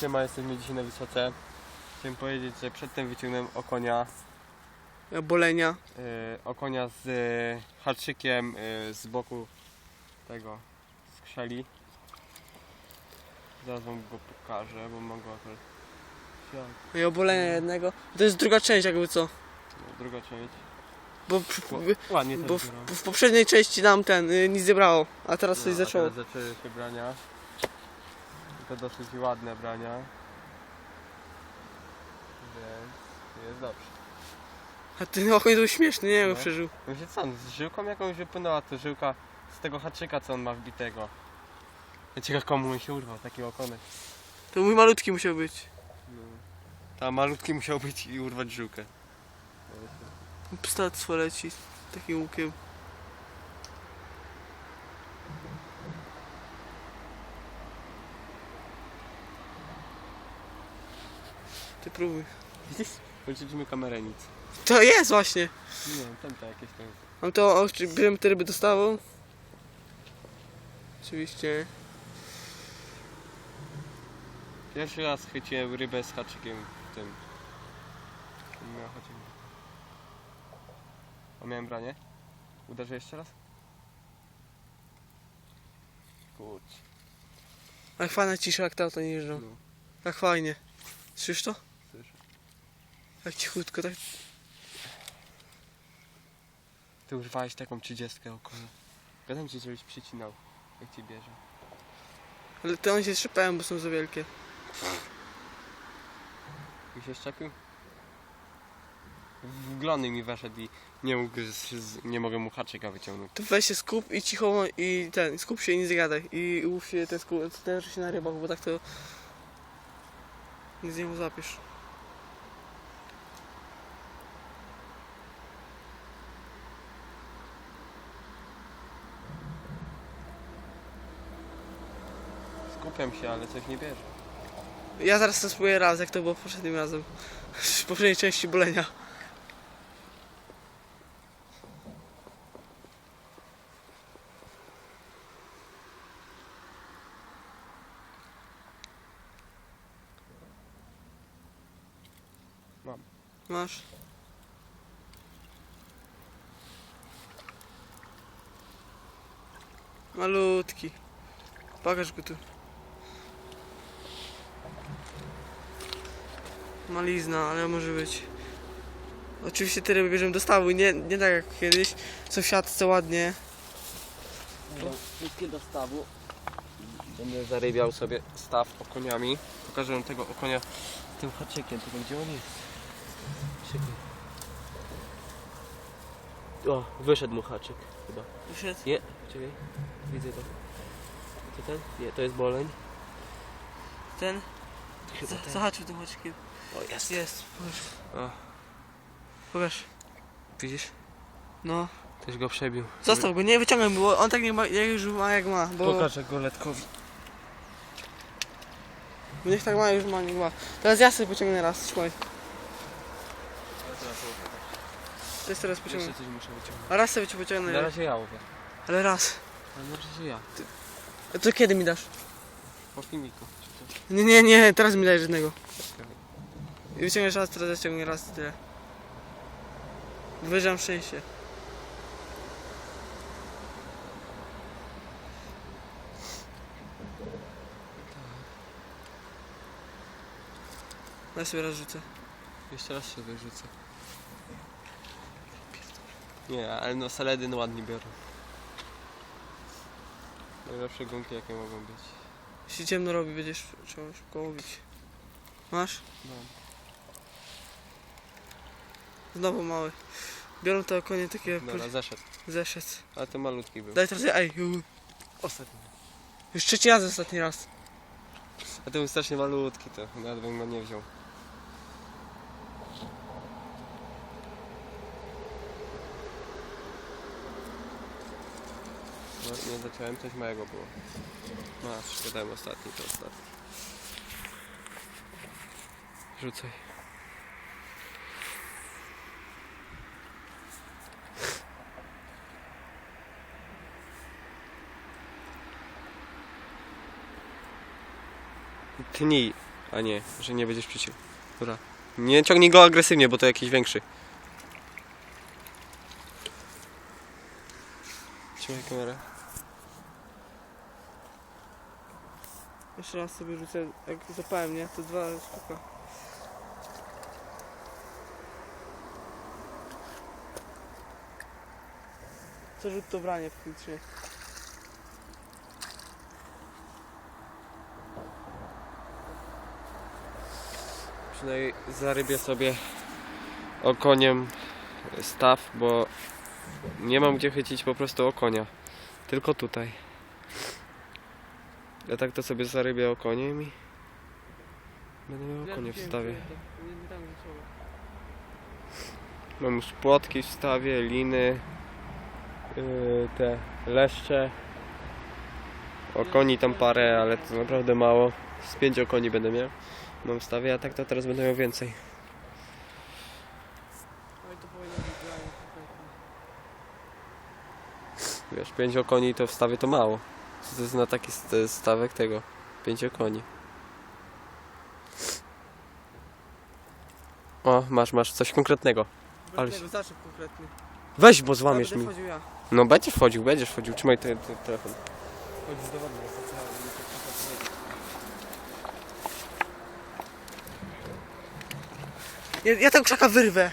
Siema, jesteśmy dzisiaj na Wysoce. Chciałem powiedzieć, że przedtem wyciągnąłem okonia. bolenia. Yy, okonia z yy, haczykiem yy, z boku tego skrzeli. Zaraz wam go pokażę, bo mam go akurat. I obolenia jednego. To jest druga część jakby co. no, druga część. Bo, Ła- Ładnie bo w, w poprzedniej części nam ten y, nic zebrało, a teraz coś no, a zaczęło. teraz zaczęły się brania. To dosyć ładne brania. Więc jest dobrze. A ten okoń był śmieszny, nie wiem, No. przeżył. Myślę co, on z żyłką jakąś wypłynęła, to żyłka z tego haczyka co on ma wbitego. Ja ciekaw komu on się urwał, taki okonek. To mój malutki musiał być. No. Ta malutki musiał być i urwać żyłkę. Pstactwo leci takim łukiem. Ty próbuj. Widzisz? Włączyliśmy kamerę nic. To jest właśnie. Nie wiem, tam to jakieś tam. Mam to, bierzemy te ryby dostawą? Oczywiście. Pierwszy raz chwyciłem rybę z haczykiem w tym. Miał haczyk. A miałem branie? Uderzę jeszcze raz? Kurcz. Jak fajna cisza, jak to nie jeżdżą. No, Jak fajnie. Słyszysz to? Jak cichutko, tak. Ty urwałeś taką trzydziestkę około. Gadam ci, żebyś przycinał, jak ci bierze. Ale te one się trzypają, bo są za wielkie. I się szczepił? W glony mi weszedł i nie mógł, z, nie mogę mu haczyka wyciągnąć. To weź się skup i cicho i ten, skup się i nie zgadaj. I łów się ten skup, ten się na rybach, bo tak to nic nie zapisz. Skupiam się, ale coś nie bierze. Ja zaraz to spróbuję raz, jak to było poprzednim razem. W poprzedniej części bolenia. Mam. Masz? Malutki. Pokaż go tu. Malizna, ale może być. Oczywiście ryby bierzemy do stawu, nie, nie tak jak kiedyś. Siatce ładnie. Wszystkie do stawu. Będę zarybiał sobie staw okoniami. Pokażę wam tego okonia tym haczykiem. Tylko gdzie on jest? Czekaj. O, wyszedł mu haczyk chyba. Wyszedł. Nie, czekaj. Widzę to. To ten? Nie, to jest boleń. Ten? Chyba ten. Zahaczył tym haczykiem. O, jest. Jest, pokaż. O, Pokaż. widzisz? No. Ktoś go przebił. Zostaw go, nie wyciągaj bo on tak nie ma, jak już ma jak ma. Bo, Pokażę go letkowi. bo niech tak ma, już ma, niech ma. Teraz ja sobie pociągnę raz, trzymaj. To jest teraz pociągnę. Jeszcze coś muszę wyciągnąć. A raz sobie cię pociągnę. Na razie ja łowię. Ale raz. Ale na razie ja. A to kiedy mi dasz? Po filmiku. Nie, nie, nie, teraz mi dajesz jednego. I wyciągniesz raz, teraz ja ciągnie raz i tyle. Wyżam szczęście. Ja sobie raz rzucę. Jeszcze raz się wyrzucę. Nie, ale no saledyn ładnie biorą. Najlepsze gumki jakie mogą być. Jeśli ciemno robi, będziesz trzeba szybko łowić. Masz? No. Znowu mały. Biorą te konie takie Dobra, zeszedł. zeszedł. Ale to malutki był. Daj teraz, ej. Ostatni. już trzeci raz ostatni raz. A ten był strasznie malutki to, nawet bym go nie wziął. No, nie zacząłem, coś małego było. Masz, gadałem ostatni, to ostatni. Rzucaj. Tnij. A nie, że nie będziesz przeciw. Dobra. Nie ciągnij go agresywnie, bo to jakiś większy. Trzymaj kamerę. Jeszcze raz sobie rzucę, jak zapałem, nie? To dwa sztuka. Co rzut to branie w filtrze. Przynajmniej zarybię sobie okoniem staw, bo nie mam gdzie chycić po prostu okonia. Tylko tutaj. Ja tak to sobie zarybię okoniem i będę miał okonie w stawie. Mam już płotki w stawie, liny, yy, te leszcze. Okoni tam parę, ale to naprawdę mało. Z pięć okoni będę miał. Mam stawie, a tak to teraz będę miał więcej. Oj, to powinno być branie. Wiesz, pięć okoni to w stawie to mało. Co to jest na taki st- stawek tego? Pięć okoni. O, masz, masz coś konkretnego. Ale zaczep konkretny. Weź, bo złamiesz mi. ja. No będziesz wchodził, będziesz wchodził. Trzymaj ten te, telefon. Chodź do wody. Ja, ja tego krzaka wyrwę.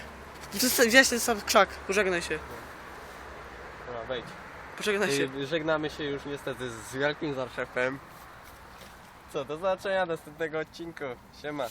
Wziąłeś ten sam krzak. Pożegnaj się. Dobra, wejdź. Pożegnaj się. I Żegnamy się już niestety z wielkim zarszewem. Co, do zobaczenia następnego odcinku. Siema.